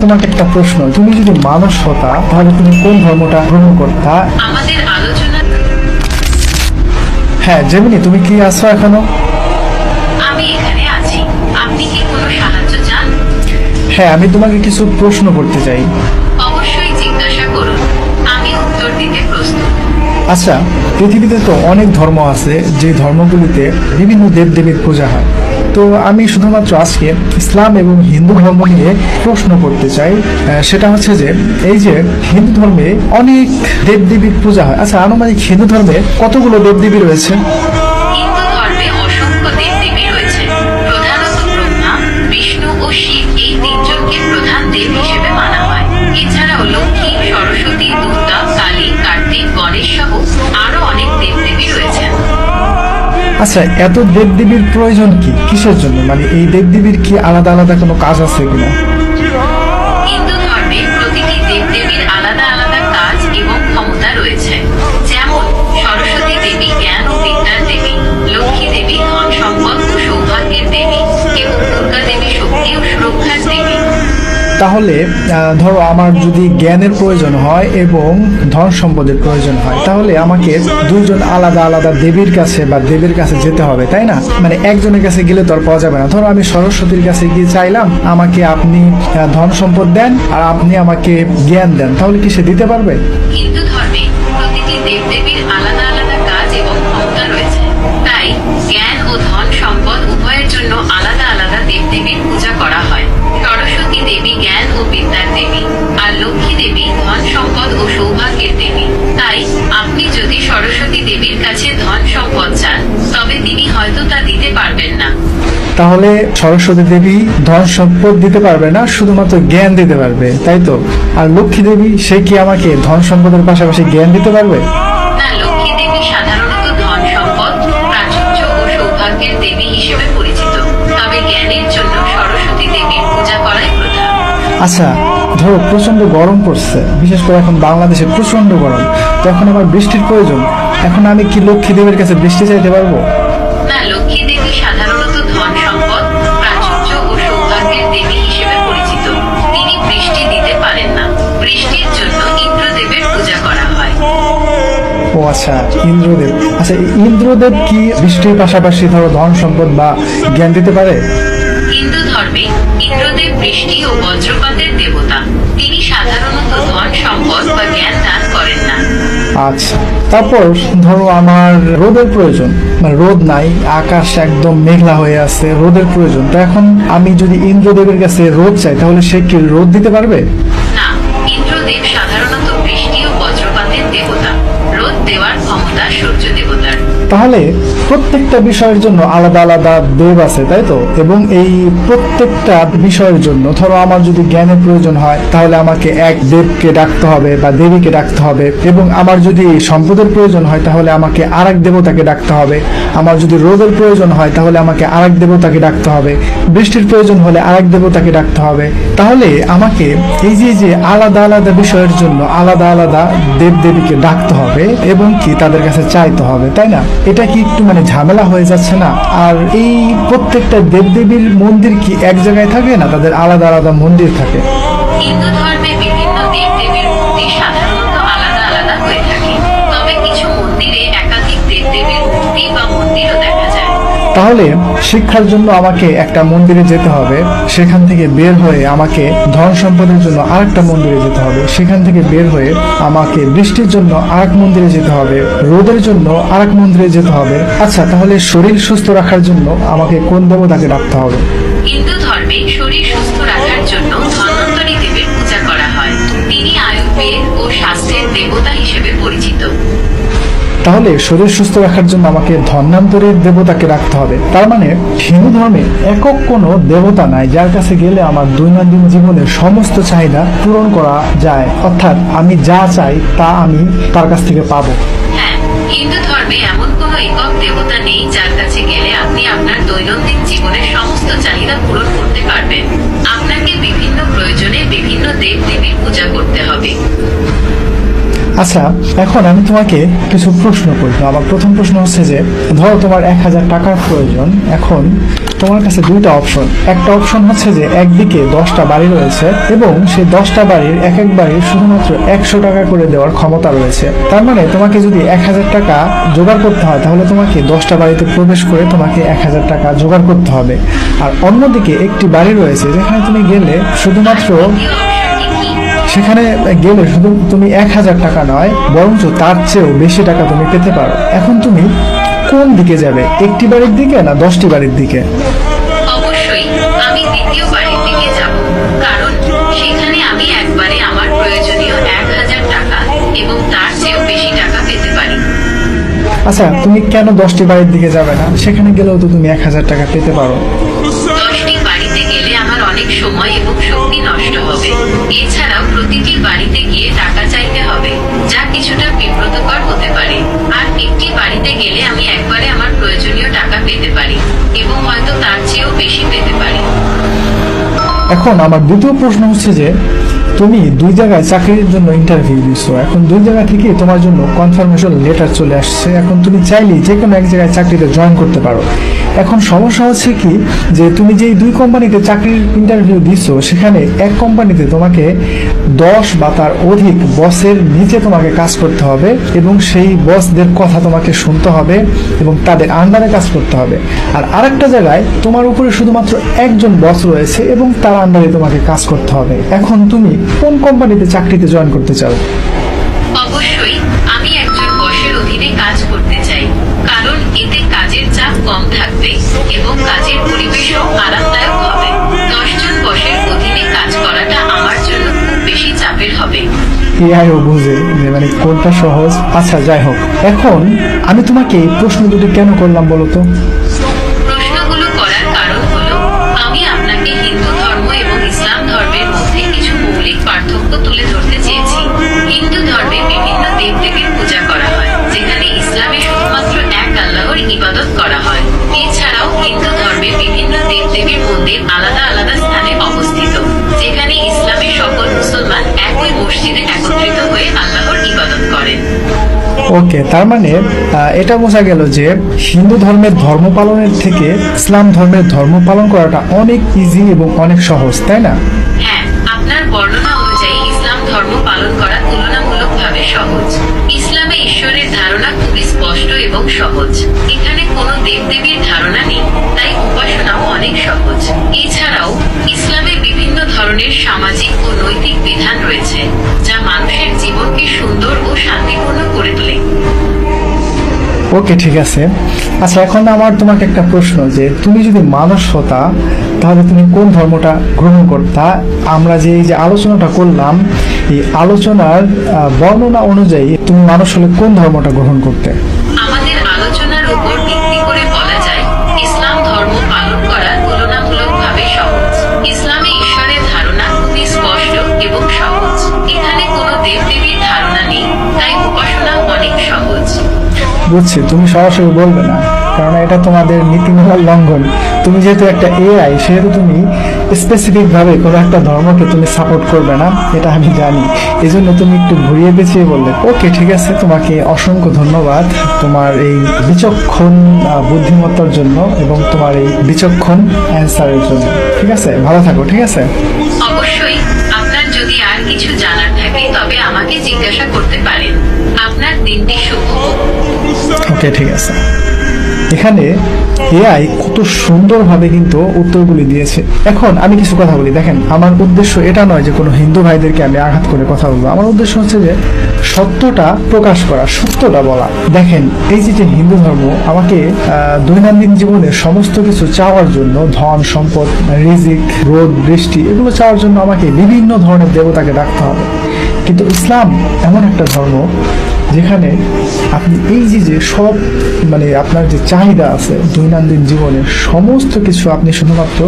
তোমাকে একটা প্রশ্ন তুমি যদি মানুষ হতা তাহলে তুমি কোন ধর্মটা গ্রহণ করতা? আমাদের আলোচনা হ্যাঁ যেমনি তুমি কি আছো এখনও? আমি এখানে আছি। আপনি কি কোনো সাহায্য চান? হ্যাঁ আমি তোমাকে কিছু প্রশ্ন করতে চাই। অবশ্যই জিজ্ঞাসা করুন। আমি উত্তর দিতে প্রস্তুত। আচ্ছা পৃথিবীতে তো অনেক ধর্ম আছে যে ধর্মগুলিতে বিভিন্ন দেবদেবীর পূজা হয়। তো আমি শুধুমাত্র আজকে ইসলাম এবং হিন্দু ধর্ম নিয়ে প্রশ্ন করতে চাই সেটা হচ্ছে যে, এই যে হিন্দু ধর্মে অনেক দেব দেবীর পূজা হয়। আচ্ছা আনুমানিক হিন্দু ধর্মে কতগুলো দেব দেবী রয়েছে? আচ্ছা এত দেবদেবীর প্রয়োজন কি? কিসের জন্য? মানে এই দেবদেবীর কি আলাদা আলাদা কোনো কাজ আছে কিনা? তাহলে ধরো আমার যদি জ্ঞানের প্রয়োজন হয় এবং ধন সম্পদের প্রয়োজন হয়, তাহলে আমাকে দুজন আলাদা আলাদা দেবীর কাছে বা দেবীর কাছে যেতে হবে, তাই না? মানে একজনের কাছে গেলে তো আর পাওয়া যাবে না। ধরো আমি সরস্বতীর কাছে গিয়ে চাইলাম, আমাকে আপনি ধন সম্পদ দেন আর আপনি আমাকে জ্ঞান দেন, তাহলে কি সে দিতে পারবে? জ্ঞান ও ধন সম্পদ উভয়ের জন্য আলাদা আলাদা দেবদেবীর তাহলে সরস্বতী দেবী ধন সম্পদ দিতে পারবে না শুধুমাত্র জ্ঞান দিতে পারবে তাই তো? আর লক্ষ্মী দেবী সে কি আমাকে ধন সম্পদের পাশাপাশি জ্ঞান দিতে পারবে? আচ্ছা ধরো প্রচণ্ড গরম পড়ছে বিশেষ করে এখন বাংলাদেশে প্রচণ্ড গরম তখন আমার বৃষ্টির প্রয়োজন এখন আমি কি লক্ষ্মী দেবীর কাছে বৃষ্টি চাইতে পারব? না লক্ষ্মী আচ্ছা ইন্দ্রদেব। আচ্ছা ইন্দ্রদেব কি বৃষ্টির পাশাপাশি ধরো ধন সম্পদ বা জ্ঞান দিতে পারে? হিন্দু ধর্মে ইন্দ্রদেব বৃষ্টি ও বজ্রপাতের দেবতা। তিনি সাধারণত ধন সম্পদ বা জ্ঞান দান করেন না। আচ্ছা তারপর ধরো আমার রোদের প্রয়োজন। মানে রোদ নাই আকাশ একদম মেঘলা হয়ে আছে রোদের প্রয়োজন। তো এখন আমি যদি ইন্দ্রদেবের কাছে রোদ চাই তাহলে সে কি রোদ দিতে পারবে? না ইন্দ্রদেব সাধারণত ক্ষমতা সূর্য দেবতার তাহলে প্রত্যেকটা বিষয়ের জন্য আলাদা আলাদা দেব আছে, তাই তো? এবং এই প্রত্যেকটা বিষয়ের জন্য, ধরো আমার যদি জ্ঞানের প্রয়োজন হয়, তাহলে আমাকে এক দেবকে ডাকতে হবে বা দেবীকে ডাকতে হবে। এবং আমার যদি সম্পদের প্রয়োজন হয়, তাহলে আমাকে আরেক দেবতাকে ডাকতে হবে। আমার যদি রোদের প্রয়োজন হয়, তাহলে আমাকে আরেক দেবতাকে ডাকতে হবে। বৃষ্টির প্রয়োজন হলে আরেক দেবতাকে ডাকতে হবে। তাহলে আমাকে এই যে যে আলাদা আলাদা বিষয়ের জন্য আলাদা আলাদা দেব দেবীকে ডাকতে হবে এবং কি তাদের কাছে চাইতে হবে, তাই না? এটা কি একটু মানে ঝামেলা হয়ে যাচ্ছে না? আর এই প্রত্যেকটা দেবদেবীর মন্দির কি এক জায়গায় থাকে না? তাদের আলাদা আলাদা মন্দির থাকে। তাহলে শিক্ষার জন্য আমাকে একটা মন্দিরে যেতে হবে। সেখান থেকে বের হয়ে আমাকে ধন সম্পদের জন্য আরেকটা মন্দিরে যেতে হবে। সেখান থেকে বের হয়ে আমাকে বৃষ্টির জন্য আরেক মন্দিরে যেতে হবে। রোদের জন্য আরেক মন্দিরে যেতে হবে। আচ্ছা তাহলে শরীর সুস্থ রাখার জন্য আমাকে কোন দেবতাকে ডাকতে হবে? হিন্দু ধর্মে শরীর সুস্থ রাখার জন্য ধন্বন্তরী দেবের পূজা করা হয়। তিনি আয়ুর্বেদ ও স্বাস্থ্যের দেবতা হিসেবে পরিচিত। তাহলে শরীর সুস্থ রাখার জন্য আমাকে ধন্যান্তরীর দেবতাকে রাখতে হবে। তার মানে হিন্দু ধর্মে একক কোনো দেবতা নাই, যার কাছে গেলে আমার দৈনন্দিন জীবনের সমস্ত চাহিদা পূরণ করা যায়। অর্থাৎ আমি যা চাই তা আমি তার কাছ থেকে পাবো। হ্যাঁ হিন্দু ধর্মে এমন কোনো একক দেবতা নেই যার কাছে গেলে আপনি আপনার দৈনন্দিন জীবনের সমস্ত চাহিদা পূরণ করতে পারবেন। আপনাকে বিভিন্ন প্রয়োজনে বিভিন্ন দেব দেবীর পূজা করতে হবে। আচ্ছা এখন আমি তোমাকে কিছু প্রশ্ন করব আমার প্রথম প্রশ্ন হচ্ছে যে, ধরো তোমার এক হাজার টাকার প্রয়োজন, এখন তোমার কাছে দুইটা অপশন একটা অপশন হচ্ছে যে, একদিকে দশটা বাড়ি রয়েছে এবং সেই দশটা বাড়ির এক এক বাড়ির শুধুমাত্র একশো টাকা করে দেওয়ার ক্ষমতা রয়েছে। তার মানে তোমাকে যদি এক হাজার টাকা জোগাড় করতে হয়, তাহলে তোমাকে দশটা বাড়িতে প্রবেশ করে তোমাকে এক হাজার টাকা জোগাড় করতে হবে। আর অন্যদিকে একটি বাড়ি রয়েছে, যেখানে তুমি গেলে শুধুমাত্র সেখানে গেলে শুধু তুমি এক হাজার টাকা নয় বরঞ্চ তার চেয়েও বেশি টাকা তুমি পেতে পারো। এখন তুমি কোন দিকে যাবে একটি বাড়ির দিকে না দশটি বাড়ির দিকে? অবশ্যই আমি দ্বিতীয় বাড়ির দিকে যাব কারণ সেখানে আমি একবারে আমার প্রয়োজনীয় এক হাজার টাকা এবং তার চেয়েও বেশি টাকা পেতে পারি। আচ্ছা তুমি কেন দশটি বাড়ির দিকে যাবে না? সেখানে গেলেও তো তুমি এক হাজার টাকা পেতে পারো। দশটি বাড়িতে গেলে আমার অনেক সময় এবং এছাড়াও প্রতিটি বাড়িতে গিয়ে টাকা চাইতে হবে, যা কিছুটা বিব্রতকর হতে পারে। আর একটি বাড়িতে গেলে আমি একবারে আমার প্রয়োজনীয় টাকা পেতে পারি, এবং হয়তো তার চেয়েও বেশি পেতে পারি। এখন আমার দ্বিতীয় প্রশ্ন হচ্ছে যে তুমি দুই জায়গায় চাকরির জন্য ইন্টারভিউ দিচ্ছ এখন দুই জায়গা থেকে তোমার জন্য কনফার্মেশন লেটার চলে আসছে। এখন তুমি চাইলেই যে কোনো এক জায়গায় চাকরিতে জয়েন করতে পারো। এখন সমস্যা হচ্ছে কি যে তুমি যেই দুই কোম্পানিতে চাকরির ইন্টারভিউ দিচ্ছ সেখানে এক কোম্পানিতে তোমাকে দশ বা তার অধিক বসের নিচে তোমাকে কাজ করতে হবে এবং সেই বসদের কথা তোমাকে শুনতে হবে এবং তাদের আন্ডারে কাজ করতে হবে। আর আরেকটা জায়গায় তোমার উপরে শুধুমাত্র একজন বস রয়েছে এবং তার আন্ডারে তোমাকে কাজ করতে হবে। এখন তুমি কোন কোম্পানিতে চাকরিতে জয়েন করতে চাও? অবশ্যই আমি একজন বসের অধীনে কাজ করতে চাই কারণ এতে কাজের চাপ কম থাকবে এবং কাজের পরিবেশও আরামদায়ক হবে। দশজন বসের অধীনে কাজ করাটা আমার জন্য খুব বেশি চাপের হবে। এআইও বুঝে মানে কোনটা সহজ আচ্ছা যাই হোক। এখন আমি তোমাকে প্রশ্ন দুটি কেন করলাম বলো তো? ওকে, তার মানে এটা বোঝা গেল যে হিন্দু ধর্মের ধর্ম পালনের থেকে ইসলাম ধর্মের ধর্ম পালন করাটা অনেক ইজি এবং অনেক সহজ, তাই না? হ্যাঁ আপনার বর্ণনা অনুযায়ী ইসলাম ধর্ম পালন করা তুলনামূলকভাবে সহজ। ইসলামে ঈশ্বরের ধারণা খুবই স্পষ্ট এবং সহজ। এখানে কোনো দেবদেবীর ধারণা নেই, তাই উপাসনাও অনেক সহজ। এছাড়াও, ইসলামে বিভিন্ন ধরনের সামাজিক ও নৈতিক বিধান রয়েছে। ওকে, ঠিক আছে। আচ্ছা এখন আমার তোমাকে একটা প্রশ্ন যে, তুমি যদি মানুষ হতা, তাহলে তুমি কোন ধর্মটা গ্রহণ করতা? আমরা যে এই যে আলোচনাটা করলাম, এই আলোচনার বর্ণনা অনুযায়ী তুমি মানুষ হলে কোন ধর্মটা গ্রহণ করতে? বুঝছি, তুমি সরাসরি বলবে না, কারণ এটা তোমাদের নীতিমালার লঙ্ঘন। তুমি যেহেতু একটা এআই সেহেতু তুমি স্পেসিফিকভাবে কোনো একটা ধর্মকে তুমি সাপোর্ট করবে না, এটা আমি জানি। এই জন্য তুমি একটু ঘুরিয়ে পেঁচিয়ে বললে, ওকে, ঠিক আছে, তোমাকে অসংখ্য ধন্যবাদ তোমার এই বিচক্ষণ বুদ্ধিমত্তার জন্য এবং তোমার এই বিচক্ষণ অ্যান্সারের জন্য। ঠিক আছে? ভালো থাকো, ঠিক আছে? অবশ্যই। আপনার যদি আর কিছু জানার থাকে, তবে আমাকে জিজ্ঞাসা করতে পারেন। আপনার দিনটি শুভ ওকে, ঠিক আছে। এখানে এআই কত সুন্দরভাবে কিন্তু উত্তরগুলি দিয়েছে। এখন আমি কিছু কথা বলি। দেখেন, আমার উদ্দেশ্য এটা নয় যে কোনো হিন্দু ভাইদেরকে আমি আঘাত করে কথা বলব। আমার উদ্দেশ্য হচ্ছে যে সত্যটা প্রকাশ করা, সত্যটা বলা। দেখেন, এই যে যে হিন্দু ধর্ম, আমাকে দৈনন্দিন জীবনে সমস্ত কিছু চাওয়ার জন্য, ধন, সম্পদ, রিজিক, রোদ, বৃষ্টি, এগুলো চাওয়ার জন্য আমাকে বিভিন্ন ধরনের দেবতাকে ডাকতে হবে। কিন্তু ইসলাম এমন একটা ধর্ম যেখানে আপনি এই যে যে সব মানে আপনার যে চাহিদা আছে, দৈনন্দিন জীবনে সমস্ত কিছু আপনি শুধুমাত্র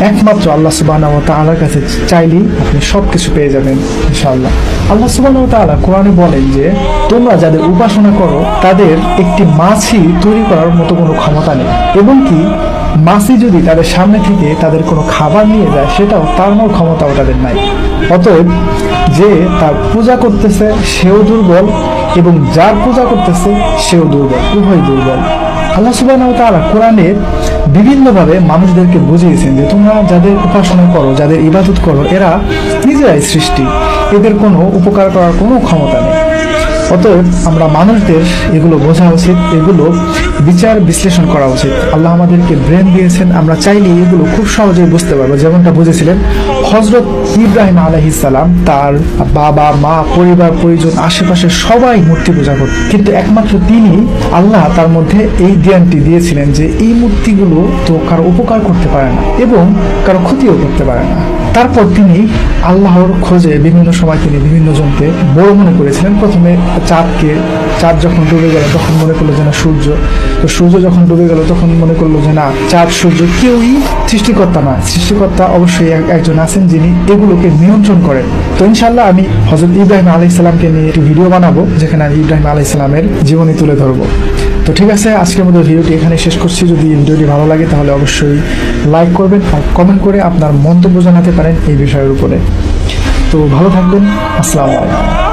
একমাত্র আল্লাহ সুবাহ তাআলার কাছে চাইলেই আপনি সব কিছু পেয়ে যাবেন, ইনশাআল্লাহ। আল্লাহ সুবাহ তাআলা কোরআনে বলেন যে, তোমরা যাদের উপাসনা করো, তাদের একটি মাছি তৈরি করার মতো কোনো ক্ষমতা নেই। এবং কি, মাছি যদি তাদের সামনে থেকে তাদের কোনো খাবার নিয়ে যায়, সেটাও তাড়ানোর ক্ষমতাও তাদের নাই। অতএব যে তার পূজা করতেছে, সেও দুর্বল এবং যার পূজা করতেছে, সেও দুর্বল উভয় দুর্বল। আল্লাহ সুবাহ তারা কোরআনের বিভিন্নভাবে মানুষদেরকে বুঝিয়েছেন যে তোমরা যাদের উপাসনা করো, যাদের ইবাদত করো, এরা নিজেরাই সৃষ্টি। এদের কোনো উপকার করার কোনো ক্ষমতা নেই। অতএব আমরা মানুষদের এগুলো বোঝা উচিত, এগুলো বিচার বিশ্লেষণ করা উচিত। আল্লাহ আমাদেরকে ব্রেন দিয়েছেন, আমরা চাইলে এগুলো খুব সহজেই বুঝতে পারব। যেমনটা বুঝেছিলেন হজরত ইব্রাহিম আলহিসাল্লাম তার বাবা, মা, পরিবার, পরিজন, আশেপাশে সবাই মূর্তি পূজা করত। কিন্তু একমাত্র তিনি, আল্লাহ তার মধ্যে এই জ্ঞানটি দিয়েছিলেন যে এই মূর্তিগুলো তো কারও উপকার করতে পারে না এবং কারও ক্ষতিও করতে পারে না। তারপর তিনি আল্লাহর খোঁজে বিভিন্ন সময় তিনি বিভিন্ন জনকে বড় মনে করেছিলেন। প্রথমে চাঁদকে, চাঁদ যখন ডুবে গেল, তখন মনে করল যে না, সূর্য। তো সূর্য যখন ডুবে গেল, তখন মনে করল যে না, চাঁদ, সূর্য কেউই সৃষ্টিকর্তা না। সৃষ্টিকর্তা অবশ্যই এক- একজন আছেন যিনি এগুলোকে নিয়ন্ত্রণ করেন। তো ইনশাল্লাহ আমি হজরত ইব্রাহিম আলাইসাল্লামকে নিয়ে একটি ভিডিও বানাবো, যেখানে আমি ইব্রাহিম আলাইসাল্লামের জীবনী তুলে ধরবো। তো ঠিক আছে, আজকের মতো ভিডিওটি এখানে শেষ করছি। যদি ভিডিওটি ভালো লাগে, তাহলে অবশ্যই লাইক করবেন আর কমেন্ট করে আপনার মন্তব্য জানাতে পারেন এই বিষয়ের উপরে। তো ভালো থাকবেন। আসসালামু আলাইকুম।